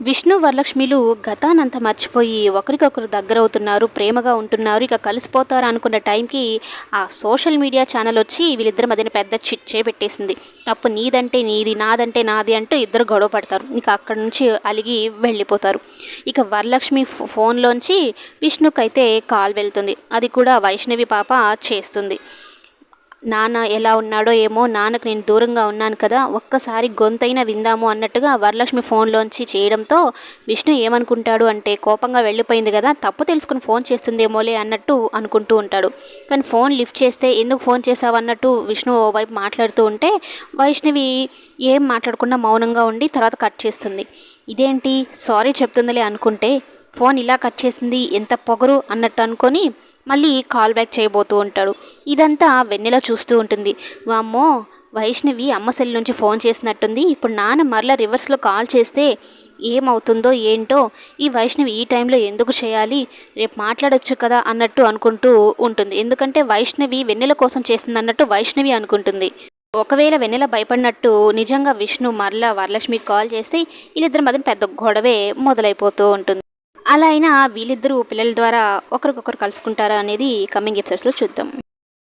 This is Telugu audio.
విష్ణు వరలక్ష్మిలు గతానంత మర్చిపోయి ఒకరికొకరు దగ్గరవుతున్నారు ప్రేమగా ఉంటున్నారు ఇక కలిసిపోతారు అనుకున్న టైంకి ఆ సోషల్ మీడియా ఛానల్ వచ్చి వీళ్ళిద్దరి మధ్యన పెద్ద చిచ్చే పెట్టేసింది తప్పు నీదంటే నీది నాదంటే నాది అంటూ ఇద్దరు గొడవ పడతారు. ఇక అక్కడి నుంచి అలిగి వెళ్ళిపోతారు. ఇక వరలక్ష్మి ఫోన్లోంచి విష్ణుకైతే కాల్ వెళ్తుంది. అది కూడా వైష్ణవి పాప చేస్తుంది. నాన్న ఎలా ఉన్నాడో ఏమో నాన్నకు నేను దూరంగా ఉన్నాను కదా ఒక్కసారి గొంతైనా విందాము అన్నట్టుగా వరలక్ష్మి ఫోన్లోంచి చేయడంతో విష్ణు ఏమనుకుంటాడు అంటే కోపంగా వెళ్ళిపోయింది కదా తప్పు తెలుసుకుని ఫోన్ చేస్తుందేమోలే అన్నట్టు అనుకుంటూ ఉంటాడు. కానీ ఫోన్ లిఫ్ట్ చేస్తే ఎందుకు ఫోన్ చేసావు అన్నట్టు విష్ణు ఓవైపు మాట్లాడుతూ ఉంటే వైష్ణవి ఏం మాట్లాడకుండా మౌనంగా ఉండి తర్వాత కట్ చేస్తుంది. ఇదేంటి సారీ చెప్తుందిలే అనుకుంటే ఫోన్ ఇలా కట్ చేసింది ఎంత పొగరు అన్నట్టు అనుకొని మళ్ళీ కాల్ బ్యాక్ చేయబోతూ ఉంటాడు. ఇదంతా వెన్నెల చూస్తూ ఉంటుంది. వామ్మో వైష్ణవి అమ్మ సెల్ నుంచి ఫోన్ చేసినట్టుంది. ఇప్పుడు నాన్న మరలా రివర్స్లో కాల్ చేస్తే ఏమవుతుందో ఏంటో ఈ వైష్ణవి ఈ టైంలో ఎందుకు చేయాలి? రేపు మాట్లాడొచ్చు కదా అన్నట్టు అనుకుంటూ ఉంటుంది. ఎందుకంటే వైష్ణవి వెన్నెల కోసం చేస్తుంది అన్నట్టు వైష్ణవి అనుకుంటుంది. ఒకవేళ వెన్నెల భయపడినట్టు నిజంగా విష్ణు మరలా వరలక్ష్మికి కాల్ చేస్తే వీళ్ళిద్దరి మధ్య పెద్ద గొడవే మొదలైపోతూ ఉంటుంది. అలా అయినా వీళ్ళిద్దరూ పిల్లల ద్వారా ఒకరికొకరు కలుసుకుంటారా అనేది కమింగ్ ఎపిసోడ్స్లో చూద్దాం.